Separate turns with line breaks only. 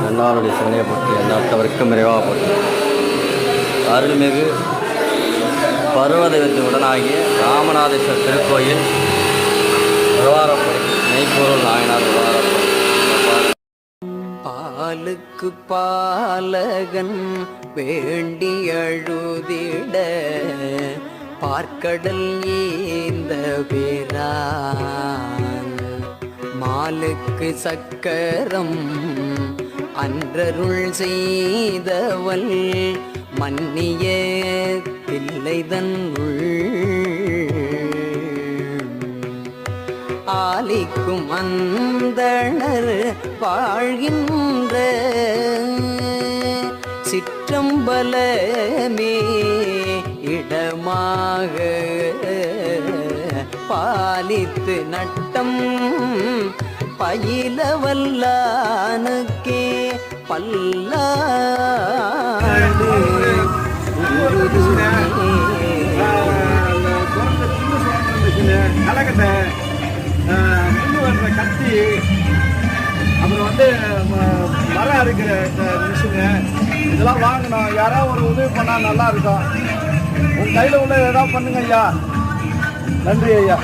என்னாருடைய சிவனையை போட்டு எண்ணாத்தவருக்கும் விரைவாக போட்டு அருள்மிகு பருவதேவத்தின் உடனாகிய ராமநாதேஸ்வரர் திருக்கோயில் உழவாரப்படை மெய்ப்பொருள் நாயனார் உழவாரப்படை
பாலுக்கு பாலகன் வேண்டி அழுதிட பார்க்கடல் ஏந்த பேரான். மாலுக்கு சக்கரம் அன்றருள் செய்தவள் மன்னிய தில்லைதன் ஆலிக்கும் அந்தணர் வாழ்கின்ற சிற்றம்பலமே இடமாக பாலித்து நட்டம் பயில வல்லானுக்கே பல்லாடு
கலக்கட்டை கத்தி அப்புறம் வந்து ம- மரம் அறுக்கிற மிஷினு இதெல்லாம் வாங்கணும் யாராவது ஒரு உதவி பண்ணால் நல்லா இருக்கும் உங்கள் கையில் உள்ள ஏதாவது பண்ணுங்க ஐயா நன்றி ஐயா